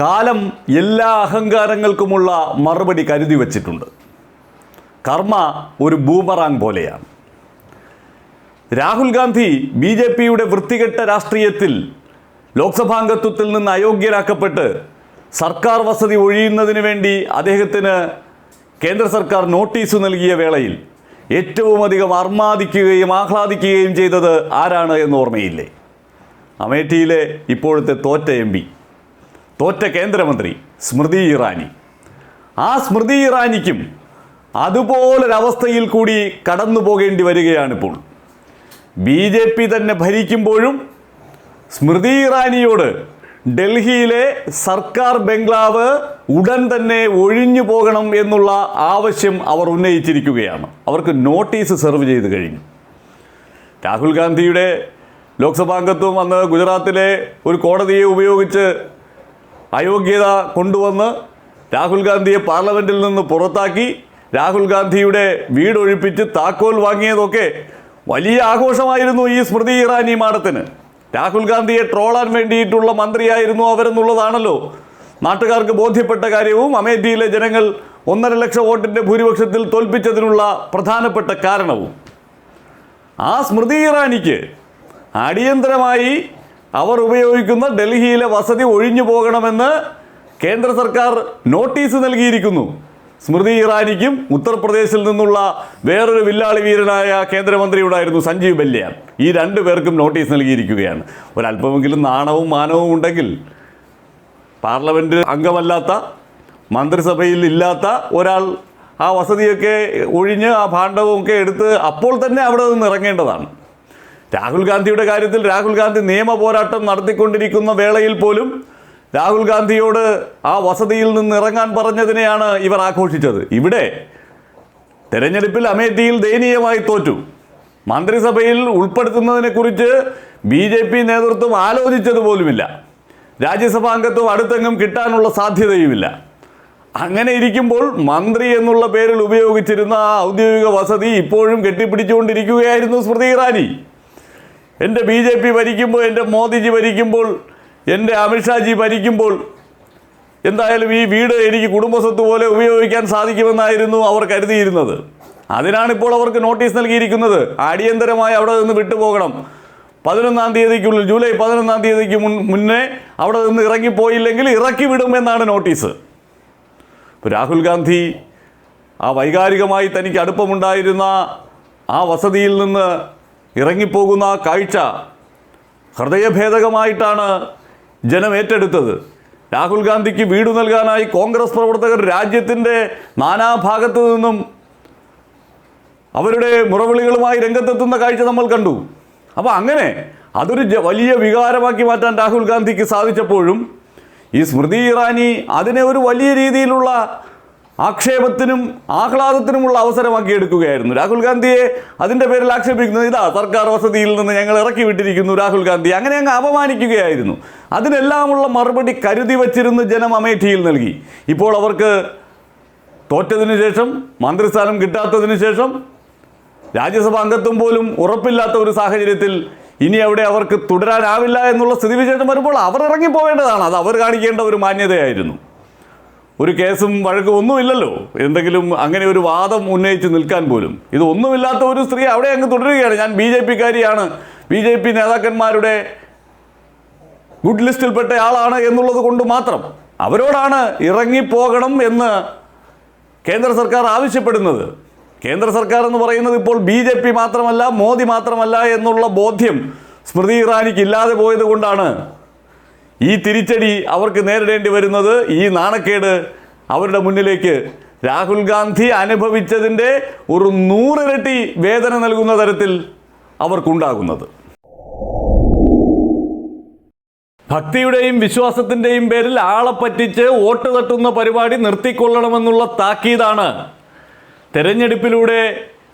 കാലം എല്ലാ അഹങ്കാരങ്ങൾക്കുമുള്ള മറുപടി കരുതി വച്ചിട്ടുണ്ട്. കർമ്മ ഒരു ബൂമറാങ് പോലെയാണ്. രാഹുൽ ഗാന്ധി ബി ജെ പിയുടെ വൃത്തികെട്ട രാഷ്ട്രീയത്തിൽ ലോക്സഭാംഗത്വത്തിൽ നിന്ന് അയോഗ്യരാക്കപ്പെട്ട് സർക്കാർ വസതി ഒഴിയുന്നതിന് വേണ്ടി അദ്ദേഹത്തിന് കേന്ദ്ര സർക്കാർ നോട്ടീസ് നൽകിയ വേളയിൽ ഏറ്റവും അധികം അർമാദിക്കുകയും ആഹ്ലാദിക്കുകയും ചെയ്തത് ആരാണ് എന്ന് ഓർമ്മയില്ലേ? അമേഠിയിലെ ഇപ്പോഴത്തെ തോറ്റ എം പി. തോറ്റ കേന്ദ്രമന്ത്രി സ്മൃതി ഇറാനി. ആ സ്മൃതി ഇറാനിക്കും അതുപോലൊരവസ്ഥയിൽ കൂടി കടന്നു പോകേണ്ടി വരികയാണിപ്പോൾ. ബി ജെ പി തന്നെ ഭരിക്കുമ്പോഴും സ്മൃതി ഇറാനിയോട് ഡൽഹിയിലെ സർക്കാർ ബംഗ്ലാവ് ഉടൻ തന്നെ ഒഴിഞ്ഞു പോകണം എന്നുള്ള ആവശ്യം അവർ ഉന്നയിച്ചിരിക്കുകയാണ്. അവർക്ക് നോട്ടീസ് സെർവ് ചെയ്ത് കഴിഞ്ഞു. രാഹുൽ ഗാന്ധിയുടെ ലോക്സഭാംഗത്വം അന്ന് ഗുജറാത്തിലെ ഒരു കോടതിയെ ഉപയോഗിച്ച് അയോഗ്യത കൊണ്ടുവന്ന് രാഹുൽ ഗാന്ധിയെ പാർലമെന്റിൽ നിന്ന് പുറത്താക്കി രാഹുൽ ഗാന്ധിയുടെ വീടൊഴിപ്പിച്ച് താക്കോൽ വാങ്ങിയതൊക്കെ വലിയ ആഘോഷമായിരുന്നു ഈ സ്മൃതി ഇറാനി മാഡത്തിന്. രാഹുൽ ഗാന്ധിയെ ട്രോളാൻ വേണ്ടിയിട്ടുള്ള മന്ത്രിയായിരുന്നു അവരെന്നുള്ളതാണല്ലോ. നാട്ടുകാർക്ക് ബോധ്യപ്പെട്ട കാര്യവും അമേഠിയിലെ ജനങ്ങൾ ഒന്നര ലക്ഷം വോട്ടിന്റെ ഭൂരിപക്ഷത്തിൽ തോൽപ്പിച്ചതിനുള്ള പ്രധാനപ്പെട്ട കാരണവും. ആ സ്മൃതി ഇറാനിക്ക് അടിയന്തരമായി അവർ ഉപയോഗിക്കുന്ന ഡൽഹിയിലെ വസതി ഒഴിഞ്ഞു പോകണമെന്ന് കേന്ദ്ര സർക്കാർ നോട്ടീസ് നൽകിയിരിക്കുന്നു. സ്മൃതി ഇറാനിക്കും ഉത്തർപ്രദേശിൽ നിന്നുള്ള വേറൊരു വില്ലാളി വീരനായ കേന്ദ്രമന്ത്രിയുണ്ടായിരുന്നു സഞ്ജീവ് ബല്യാൻ. ഈ രണ്ടു പേർക്കും നോട്ടീസ് നൽകിയിരിക്കുകയാണ്. ഒരല്പമെങ്കിലും നാണവും മാനവും ഉണ്ടെങ്കിൽ പാർലമെന്റ് അംഗമല്ലാത്ത മന്ത്രിസഭയിൽ ഇല്ലാത്ത ഒരാൾ ആ വസതിയൊക്കെ ഒഴിഞ്ഞ് ആ ഭാണ്ഡവമൊക്കെ എടുത്ത് അപ്പോൾ തന്നെ അവിടെ നിന്ന് ഇറങ്ങേണ്ടതാണ്. രാഹുൽ ഗാന്ധിയുടെ കാര്യത്തിൽ രാഹുൽ ഗാന്ധി നിയമ പോരാട്ടം നടത്തിക്കൊണ്ടിരിക്കുന്ന വേളയിൽ പോലും രാഹുൽ ഗാന്ധിയോട് ആ വസതിയിൽ നിന്ന് ഇറങ്ങാൻ പറഞ്ഞതിനെയാണ് ഇവർ ആഘോഷിച്ചത്. ഇവിടെ തെരഞ്ഞെടുപ്പിൽ അമേഠിയിൽ ദയനീയമായി തോറ്റു. മന്ത്രിസഭയിൽ ഉൾപ്പെടുത്തുന്നതിനെക്കുറിച്ച് ബി ജെ പി നേതൃത്വം ആലോചിച്ചത് പോലുമില്ല. രാജ്യസഭാ അംഗത്വം അടുത്തെങ്ങും കിട്ടാനുള്ള സാധ്യതയുമില്ല. അങ്ങനെ ഇരിക്കുമ്പോൾ മന്ത്രി എന്നുള്ള പേരിൽ ഉപയോഗിച്ചിരുന്ന ആ ഔദ്യോഗിക വസതി ഇപ്പോഴും കെട്ടിപ്പിടിച്ചുകൊണ്ടിരിക്കുകയായിരുന്നു സ്മൃതി ഇറാനി. എന്റെ ബി ജെ പി ഭരിക്കുമ്പോൾ എന്റെ മോദിജി ഭരിക്കുമ്പോൾ എന്റെ അമിത്ഷാജി ഭരിക്കുമ്പോൾ എന്തായാലും ഈ വീട് എനിക്ക് കുടുംബസ്വത്ത് പോലെ ഉപയോഗിക്കാൻ സാധിക്കുമെന്നായിരുന്നു അവർ കരുതിയിരുന്നത്. അതിനാണിപ്പോൾ അവർക്ക് നോട്ടീസ് നൽകിയിരിക്കുന്നത്. അടിയന്തരമായി അവിടെ നിന്ന് വിട്ടുപോകണം. പതിനൊന്നാം തീയതിക്കുള്ളിൽ ജൂലൈ പതിനൊന്നാം തീയതിക്ക് മുൻ മുന്നേ അവിടെ നിന്ന് ഇറങ്ങിപ്പോയില്ലെങ്കിൽ ഇറക്കി വിടുമെന്നാണ് നോട്ടീസ്. ഇപ്പോൾ രാഹുൽ ഗാന്ധി ആ വൈകാരികമായി തനിക്ക് അടുപ്പമുണ്ടായിരുന്ന ആ വസതിയിൽ നിന്ന് ഇറങ്ങിപ്പോകുന്ന ആ കാഴ്ച ഹൃദയഭേദകമായിട്ടാണ് ജനം ഏറ്റെടുത്തത്. രാഹുൽ ഗാന്ധിക്ക് വീട് നൽകാനായി കോൺഗ്രസ് പ്രവർത്തകർ രാജ്യത്തിന്റെ നാനാഭാഗത്തു നിന്നും അവരുടെ മുറവിളികളുമായി രംഗത്തെത്തുന്ന കാഴ്ച നമ്മൾ കണ്ടു. അപ്പോൾ അങ്ങനെ അതൊരു വലിയ വികാരമാക്കി മാറ്റാൻ രാഹുൽ ഗാന്ധിക്ക് സാധിച്ചപ്പോഴും ഈ സ്മൃതി ഇറാനി അതിനെ ഒരു വലിയ രീതിയിലുള്ള ആക്ഷേപത്തിനും ആഹ്ലാദത്തിനുമുള്ള അവസരമാക്കി എടുക്കുകയായിരുന്നു രാഹുൽ ഗാന്ധിയെ അതിന്റെ പേരിൽ ആക്ഷേപിക്കുന്നത് ഇതാ സർക്കാർ വസതിയിൽ നിന്ന് ഞങ്ങൾ ഇറക്കി വിട്ടിരിക്കുന്നു രാഹുൽ ഗാന്ധി. അങ്ങനെ അങ്ങ് അപമാനിക്കുകയായിരുന്നു. അതിനെല്ലാമുള്ള മറുപടി കരുതി വച്ചിരുന്ന് ജനം അമേഠിയിൽ നൽകി. ഇപ്പോൾ അവർക്ക് തോറ്റതിന് ശേഷം മന്ത്രിസ്ഥാനം കിട്ടാത്തതിന് ശേഷം രാജ്യസഭ അംഗത്വം പോലും ഉറപ്പില്ലാത്ത ഒരു സാഹചര്യത്തിൽ ഇനി അവിടെ അവർക്ക് തുടരാനാവില്ല എന്നുള്ള സ്ഥിതിവിശേഷം വരുമ്പോൾ അവർ ഇറങ്ങിപ്പോവേണ്ടതാണ് അത് അവർ കാണിക്കേണ്ട ഒരു മാന്യതയായിരുന്നു. ഒരു കേസും വഴക്കും ഒന്നുമില്ലല്ലോ. എന്തെങ്കിലും അങ്ങനെ ഒരു വാദം ഉന്നയിച്ച് നിൽക്കാൻ പോലും. ഇത് ഒന്നുമില്ലാത്ത ഒരു സ്ത്രീ അവിടെ അങ്ങ് തുടരുകയാണ്. ഞാൻ ബി ജെ പിക്കാരിയാണ്. ബി ജെ പി നേതാക്കന്മാരുടെ ഗുഡ് ലിസ്റ്റിൽപ്പെട്ട ആളാണ് എന്നുള്ളത് കൊണ്ട് മാത്രം. അവരോടാണ് ഇറങ്ങിപ്പോകണം എന്ന് കേന്ദ്ര സർക്കാർ ആവശ്യപ്പെടുന്നത്. കേന്ദ്ര സർക്കാർ എന്ന് പറയുന്നത് ഇപ്പോൾ ബി ജെ പി മാത്രമല്ല മോദി മാത്രമല്ല എന്നുള്ള ബോധ്യം സ്മൃതി ഇറാനിക്ക് ഇല്ലാതെ പോയത് കൊണ്ടാണ് ഈ തിരിച്ചടി അവർക്ക് നേരിടേണ്ടി വരുന്നത് ഈ നാണക്കേട് അവരുടെ മുന്നിലേക്ക് രാഹുൽ ഗാന്ധി അനുഭവിച്ചതിന്റെ ഒരു നൂറിരട്ടി വേദന നൽകുന്ന തരത്തിൽ അവർക്കുണ്ടാകുന്നത്. ഭക്തിയുടെയും വിശ്വാസത്തിന്റെയും പേരിൽ ആളെ പറ്റിച്ച് വോട്ട് തട്ടുന്ന പരിപാടി നിർത്തിക്കൊള്ളണമെന്നുള്ള താക്കീതാണ് തെരഞ്ഞെടുപ്പിലൂടെ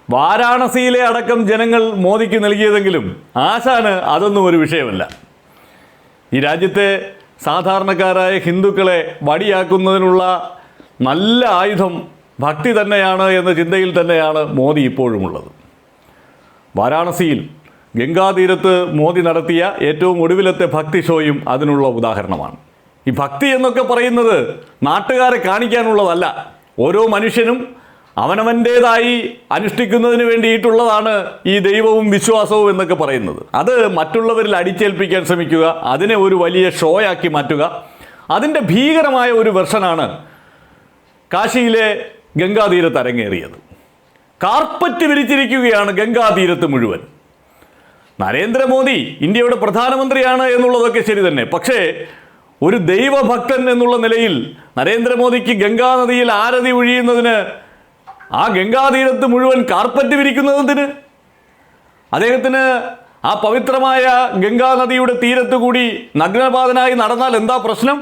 വാരാണസിയിലെ അടക്കം ജനങ്ങൾ മോദിക്ക് നൽകിയതെങ്കിലും ആശാന് അതൊന്നും ഒരു വിഷയമല്ല. ഈ രാജ്യത്തെ സാധാരണക്കാരായ ഹിന്ദുക്കളെ വടിയാക്കുന്നതിനുള്ള നല്ല ആയുധം ഭക്തി തന്നെയാണ് എന്ന ചിന്തയിൽ തന്നെയാണ് മോദി ഇപ്പോഴുമുള്ളത്. വാരാണസിയിൽ ഗംഗാതീരത്ത് മോദി നടത്തിയ ഏറ്റവും ഒടുവിലത്തെ ഭക്തി ഷോയും അതിനുള്ള ഉദാഹരണമാണ്. ഈ ഭക്തി എന്നൊക്കെ പറയുന്നത് നാട്ടുകാരെ കാണിക്കാനുള്ളതല്ല. ഓരോ മനുഷ്യനും അവനവന്റേതായി അനുഷ്ഠിക്കുന്നതിന് വേണ്ടിയിട്ടുള്ളതാണ് ഈ ദൈവവും വിശ്വാസവും എന്നൊക്കെ പറയുന്നത്. അത് മറ്റുള്ളവരിൽ അടിച്ചേൽപ്പിക്കാൻ ശ്രമിക്കുക അതിനെ ഒരു വലിയ ഷോയാക്കി മാറ്റുക. അതിന്റെ ഭീകരമായ ഒരു വെർഷനാണ് കാശിയിലെ ഗംഗാതീരത്ത് അരങ്ങേറിയത്. കാർപ്പറ്റ് വിരിച്ചിരിക്കുകയാണ് ഗംഗാതീരത്ത് മുഴുവൻ. നരേന്ദ്രമോദി ഇന്ത്യയുടെ പ്രധാനമന്ത്രിയാണ് എന്നുള്ളതൊക്കെ ശരി തന്നെ. പക്ഷേ ഒരു ദൈവഭക്തൻ എന്നുള്ള നിലയിൽ നരേന്ദ്രമോദിക്ക് ഗംഗാനദിയിൽ ആരതി ഒഴിയുന്നതിന് ആ ഗംഗാതീരത്ത് മുഴുവൻ കാർപ്പറ്റ് വിരിക്കുന്നതെന്തിന്? അദ്ദേഹത്തിന് ആ പവിത്രമായ ഗംഗാനദിയുടെ തീരത്ത് കൂടി നഗ്നപാതനായി നടന്നാൽ എന്താ പ്രശ്നം?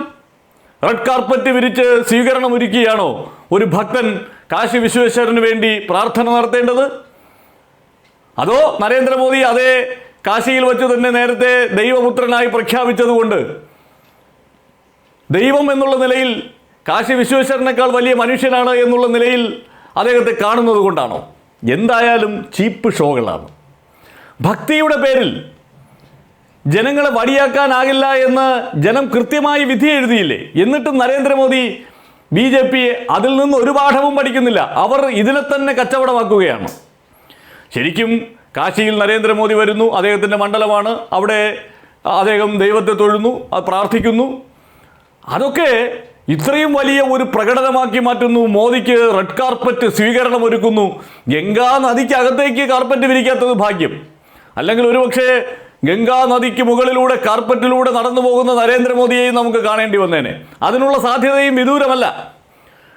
റെഡ് കാർപ്പറ്റ് വിരിച്ച് സ്വീകരണം ഒരുക്കിയാണോ ഒരു ഭക്തൻ കാശി വിശ്വേശ്വരന് വേണ്ടി പ്രാർത്ഥന നടത്തേണ്ടത്? അതോ നരേന്ദ്രമോദി അതേ കാശിയിൽ വെച്ച് തന്നെ നേരത്തെ ദൈവപുത്രനായി പ്രഖ്യാപിച്ചതുകൊണ്ട്? ദൈവം എന്നുള്ള നിലയിൽ കാശി വിശ്വേശ്വരനേക്കാൾ വലിയ മനുഷ്യനാണ് എന്നുള്ള നിലയിൽ അദ്ദേഹത്തെ കാണുന്നത് കൊണ്ടാണോ? എന്തായാലും ചീപ്പ് ഷോകളാണ്. ഭക്തിയുടെ പേരിൽ ജനങ്ങളെ വടിയാക്കാനാകില്ല എന്ന് ജനം കൃത്യമായി വിധി എഴുതിയില്ലേ? എന്നിട്ടും നരേന്ദ്രമോദി ബി ജെ പി അതിൽ നിന്ന് ഒരു പാഠവും പഠിക്കുന്നില്ല. അവർ ഇതിനെ തന്നെ കച്ചവടമാക്കുകയാണ്. ശരിക്കും കാശിയിൽ നരേന്ദ്രമോദി വരുന്നു അദ്ദേഹത്തിന്റെ മണ്ഡലമാണ്. അവിടെ അദ്ദേഹം ദൈവത്തെ തൊഴുന്നു പ്രാർത്ഥിക്കുന്നു. അതൊക്കെ ഇത്രയും വലിയ ഒരു പ്രകടനമാക്കി മാറ്റുന്നു. മോദിക്ക് റെഡ് കാർപ്പറ്റ് സ്വീകരണം ഒരുക്കുന്നു. ഗംഗാ നദിക്ക് അകത്തേക്ക് കാർപ്പറ്റ് വിരിക്കാത്തത് ഭാഗ്യം. അല്ലെങ്കിൽ ഒരുപക്ഷെ ഗംഗാ നദിക്ക് മുകളിലൂടെ കാർപ്പറ്റിലൂടെ നടന്നു പോകുന്ന നരേന്ദ്രമോദിയെയും നമുക്ക് കാണേണ്ടി വന്നേനെ. അതിനുള്ള സാധ്യതയും വിദൂരമല്ല.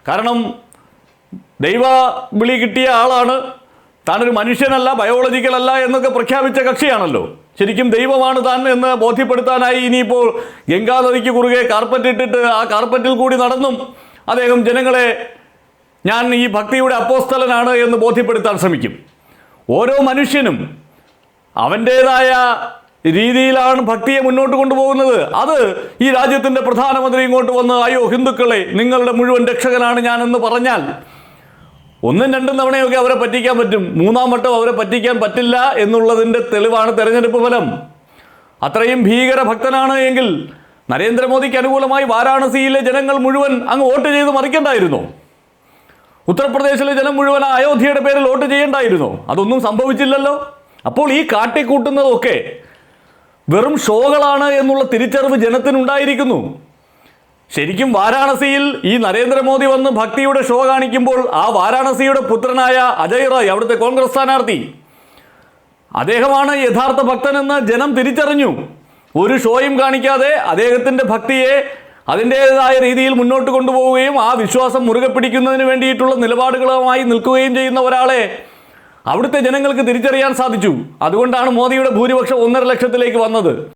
കാരണം ദൈവ വിളി കിട്ടിയ ആളാണ്. താനൊരു മനുഷ്യനല്ല ബയോളജിക്കലല്ല എന്നൊക്കെ പ്രഖ്യാപിച്ച കക്ഷിയാണല്ലോ. ശരിക്കും ദൈവമാണ് താൻ എന്ന് ബോധ്യപ്പെടുത്താനായി ഇനിയിപ്പോൾ ഗംഗാ നദിക്ക് കുറുകെ കാർപ്പറ്റ് ഇട്ടിട്ട് ആ കാർപ്പറ്റിൽ കൂടി നടന്നും അദ്ദേഹം ജനങ്ങളെ ഞാൻ ഈ ഭക്തിയുടെ അപ്പോസ്തലനാണ് എന്ന് ബോധ്യപ്പെടുത്താൻ ശ്രമിക്കും. ഓരോ മനുഷ്യനും അവന്റേതായ രീതിയിലാണ് ഭക്തിയെ മുന്നോട്ട് കൊണ്ടുപോകുന്നത്. അത് ഈ രാജ്യത്തിന്റെ പ്രധാനമന്ത്രി ഇങ്ങോട്ട് വന്ന് അയ്യോ ഹിന്ദുക്കളെ നിങ്ങളുടെ മുഴുവൻ രക്ഷകനാണ് ഞാനെന്ന് പറഞ്ഞാൽ ഒന്നും രണ്ടും തവണയൊക്കെ അവരെ പറ്റിക്കാൻ പറ്റും. മൂന്നാം വട്ടം അവരെ പറ്റിക്കാൻ പറ്റില്ല എന്നുള്ളതിന്റെ തെളിവാണ് തെരഞ്ഞെടുപ്പ് ഫലം. അത്രയും ഭീകര ഭക്തനാണ് എങ്കിൽ നരേന്ദ്രമോദിക്ക് അനുകൂലമായി വാരാണസിയിലെ ജനങ്ങൾ മുഴുവൻ അങ്ങ് വോട്ട് ചെയ്ത് മറിക്കണ്ടായിരുന്നോ. ഉത്തർപ്രദേശിലെ ജനം മുഴുവൻ അയോധ്യയുടെ പേരിൽ വോട്ട് ചെയ്യണ്ടായിരുന്നോ. അതൊന്നും സംഭവിച്ചില്ലല്ലോ. അപ്പോൾ ഈ കാട്ടിക്കൂട്ടുന്നതൊക്കെ വെറും ഷോകളാണ് എന്നുള്ള തിരിച്ചറിവ് ജനത്തിനുണ്ടായിരിക്കുന്നു. ശരിക്കും വാരാണസിയിൽ ഈ നരേന്ദ്രമോദി വന്ന് ഭക്തിയുടെ ഷോ കാണിക്കുമ്പോൾ ആ വാരാണസിയുടെ പുത്രനായ അജയ് റായ് അവിടുത്തെ കോൺഗ്രസ് സ്ഥാനാർത്ഥി. അദ്ദേഹമാണ് യഥാർത്ഥ ഭക്തനെന്ന് ജനം തിരിച്ചറിഞ്ഞു. ഒരു ഷോയും കാണിക്കാതെ അദ്ദേഹത്തിന്റെ ഭക്തിയെ അതിന്റേതായ രീതിയിൽ മുന്നോട്ട് കൊണ്ടുപോവുകയും ആ വിശ്വാസം മുറുകെ പിടിക്കുന്നതിന് വേണ്ടിയിട്ടുള്ള നിലപാടുകളുമായി നിൽക്കുകയും ചെയ്യുന്ന ഒരാളെ അവിടുത്തെ ജനങ്ങൾക്ക് തിരിച്ചറിയാൻ സാധിച്ചു. അതുകൊണ്ടാണ് മോദിയുടെ ഭൂരിപക്ഷം ഒന്നര ലക്ഷത്തിലേക്ക് വന്നത്.